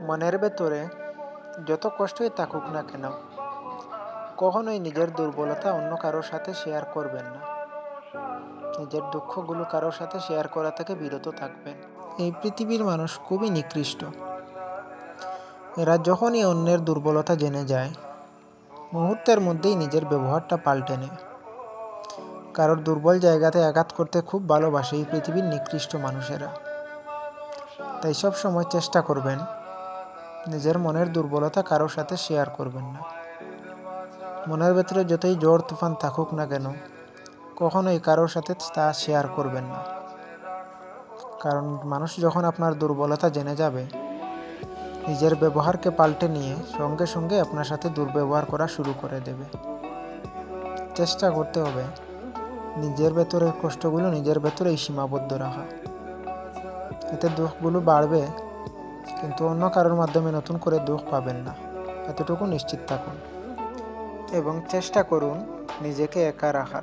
মনের ভেতরে যত কষ্টই থাকুক না কেন, কখনোই নিজের দুর্বলতা অন্য কারোর সাথে শেয়ার করবেন না। নিজের দুঃখগুলো কারোর সাথে শেয়ার করা থেকে বিরত থাকবেন। এই পৃথিবীর মানুষ খুবই নিকৃষ্ট। এরা যখনই অন্যের দুর্বলতা জেনে যায়, মুহূর্তের মধ্যেই নিজের ব্যবহারটা পাল্টে নেয়। কারোর দুর্বল জায়গাতে আঘাত করতে খুব ভালোবাসে এই পৃথিবীর নিকৃষ্ট মানুষেরা। তাই সব সময় চেষ্টা করবেন নিজের মনের দুর্বলতা কারোর সাথে শেয়ার করবেন না। মনের ভেতরে যতই ঝড় তুফান থাকুক না কেন, কখনোই কারোর সাথে তা শেয়ার করবেন না। কারণ মানুষ যখন আপনার দুর্বলতা জেনে যাবে, নিজের ব্যবহারকে পাল্টে নিয়ে সঙ্গে সঙ্গে আপনার সাথে দুর্ব্যবহার করা শুরু করে দেবে। চেষ্টা করতে হবে নিজের ভেতরের কষ্টগুলো নিজের ভেতরেই সীমাবদ্ধ রাখা। এতে দুঃখগুলো বাড়বে কিন্তু অন্য কারোর মাধ্যমে নতুন করে দুঃখ পাবেন না। এতটুকু নিশ্চিত থাকুন। এবং চেষ্টা করুন নিজেকে একা রাখার।